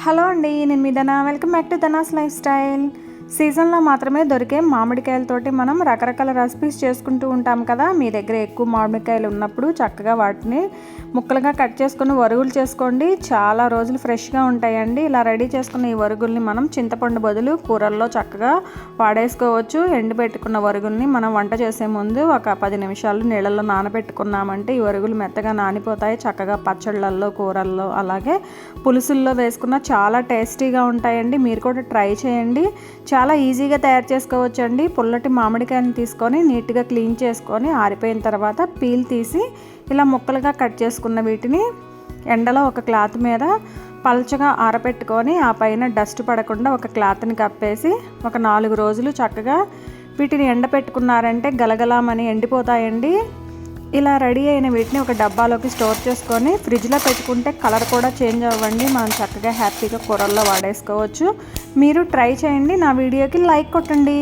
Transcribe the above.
Hello అండి నేను మీ Dhana. Welcome back to Dhana's lifestyle. సీజన్లో మాత్రమే దొరికే మామిడికాయలతోటి మనం రకరకాల రెసిపీస్ చేసుకుంటూ ఉంటాం కదా. మీ దగ్గర ఎక్కువ మామిడికాయలు ఉన్నప్పుడు చక్కగా వాటిని ముక్కలుగా కట్ చేసుకుని వరుగులు చేసుకోండి. చాలా రోజులు ఫ్రెష్గా ఉంటాయండి. ఇలా రెడీ చేసుకున్న ఈ వరుగుల్ని మనం చింతపండు బదులు కూరల్లో చక్కగా వాడేసుకోవచ్చు. ఎండబెట్టుకున్న వరుగుల్ని మనం వంట చేసే ముందు ఒక పది నిమిషాలు నీళ్ళల్లో నానబెట్టుకున్నామంటే ఈ వరుగులు మెత్తగా నానిపోతాయి. చక్కగా పచ్చళ్ళల్లో కూరల్లో అలాగే పులుసుల్లో వేసుకున్న చాలా టేస్టీగా ఉంటాయండి. మీరు కూడా ట్రై చేయండి. చాలా ఈజీగా తయారు చేసుకోవచ్చండి. పుల్లటి మామిడికాయని తీసుకొని నీట్గా క్లీన్ చేసుకొని ఆరిపోయిన తర్వాత పీల్ తీసి ఇలా ముక్కలుగా కట్ చేసుకున్న వీటిని ఎండలో ఒక క్లాత్ మీద పల్చగా ఆరబెట్టుకొని ఆ పైన డస్ట్ పడకుండా ఒక క్లాత్ని కప్పేసి ఒక నాలుగు రోజులు చక్కగా వీటిని ఎండపెట్టుకున్నారంటే గలగలామని ఎండిపోతాయండి. ఇలా రెడీ అయిన వీటిని ఒక డబ్బాలోకి స్టోర్ చేసుకొని ఫ్రిడ్జ్లో పెట్టుకుంటే కలర్ కూడా చేంజ్ అవ్వండి. మనం చక్కగా హ్యాపీగా కూరల్లో వాడేసుకోవచ్చు. మీరు ట్రై చేయండి. నా వీడియోకి లైక్ కొట్టండి.